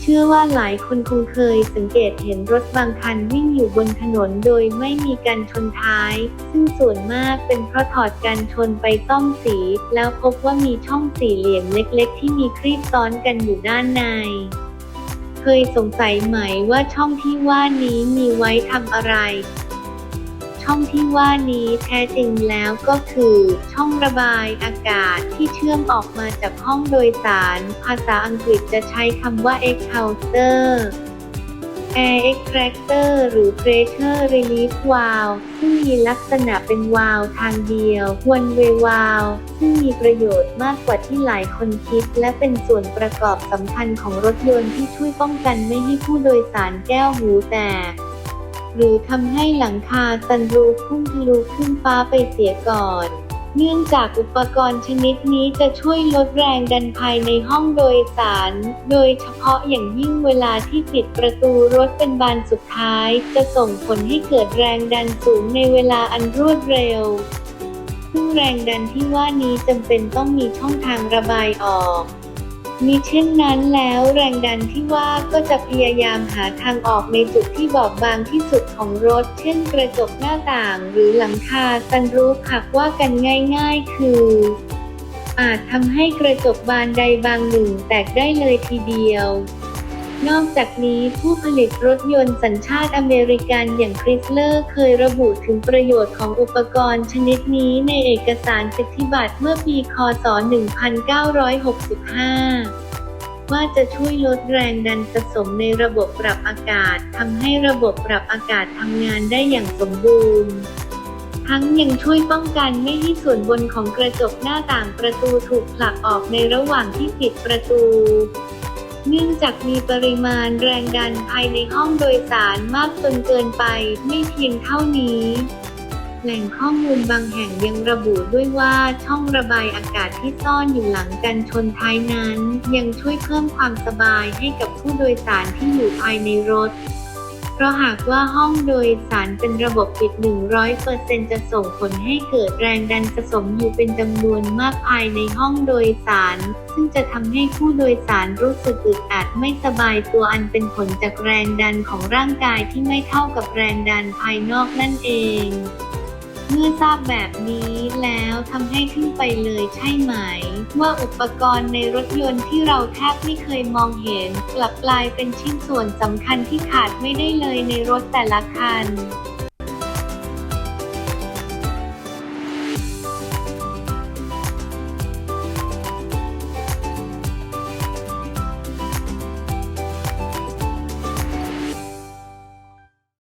เชื่อว่าหลายคนคงเคยสังเกตเห็นรถบางคันวิ่งอยู่บนถนนโดยไม่มีการชนท้าย ซึ่งส่วนมากเป็นเพราะถอดการชนไปซ่อมสี แล้วพบว่ามีช่องสี่เหลี่ยมเล็กๆ ที่มีครีบซ้อนกันอยู่ด้านในเคยสงสัยไหมว่าช่องที่ว่านี้มีไว้ทำอะไร ช่องที่ว่านี้แท้จริงแล้วก็คือ ช่องระบายอากาศที่เชื่อมออกมาจากห้องโดยสาร ภาษาอังกฤษจะใช้คำว่า exhauster air extractor หรือ pressure relief valve ซึ่งมีลักษณะเป็นวาล์วทางเดียว one way valve ซึ่งมีประโยชน์มากกว่าที่หลายคนคิด และเป็นส่วนประกอบสำคัญของรถยนต์ที่ช่วยป้องกันไม่ให้ผู้โดยสารแก้วหูแตก หรือทำให้หลังคาซันรูฟพุ่งทะลุขึ้นฟ้าไปเสียก่อนเนื่องจากอุปกรณ์ชนิดนี้จะช่วยลดแรงดันภายในห้องโดยสาร โดยเฉพาะอย่างยิ่งเวลาที่ปิดประตูรถเป็นบานสุดท้าย จะส่งผลให้เกิดแรงดันสูงในเวลาอันรวดเร็ว ซึ่งแรงดันที่ว่านี้จำเป็นต้องมีช่องทางระบายออก มิเช่นนั้นแล้วแรงดันที่ว่าก็จะพยายามหาทางออกในจุดที่บอบบางที่สุดของรถ เช่นกระจกหน้าต่างหรือหลังคาซันรูฟหากว่ากันง่ายๆ คือ อาจทำให้กระจกบานใดบางหนึ่งแตกได้เลยทีเดียว นอกจากนี้ผู้ผลิตรถยนต์สัญชาติอเมริกันอย่างคริสเลอร์เคยระบุถึงประโยชน์ของอุปกรณ์ชนิดนี้ในเอกสารสิทธิบัตรเมื่อปีค.ศ.1965ว่าจะช่วยลดแรงดันสะสมในระบบปรับอากาศทำให้ระบบปรับอากาศทำงานได้อย่างสมบูรณ์ ทั้งยังช่วยป้องกันไม่ให้ส่วนบนของกระจกหน้าต่างประตูถูกผลักออกในระหว่างที่ปิดประตู เนื่องจากมีปริมาณแรงดันภายในห้องโดยสารมากจนเกินไป ไม่เพียงเท่านี้แหล่งข้อมูลบางแห่งยังระบุด้วยว่าช่องระบายอากาศที่ซ่อนอยู่หลังกันชนท้ายนั้น ยังช่วยเพิ่มความสบายให้กับผู้โดยสารที่อยู่ภายในรถ เพราะหากว่าห้องโดยสารเป็นระบบปิด 100%จะส่งผลให้เกิดแรงดันสะสมอยู่เป็นจำนวนมากภายในห้องโดยสาร ซึ่งจะทำให้ผู้โดยสารรู้สึกอึดอัดไม่สบายตัวอันเป็นผลจากแรงดันของร่างกายที่ไม่เท่ากับแรงดันภายนอกนั่นเองเมื่อทราบแบบนี้แล้วทำให้ทึ่งไปเลยใช่ไหม ว่าอุปกรณ์ในรถยนต์ที่เราแทบไม่เคยมองเห็น กลับกลายเป็นชิ้นส่วนสำคัญที่ขาดไม่ได้เลยในรถแต่ละคัน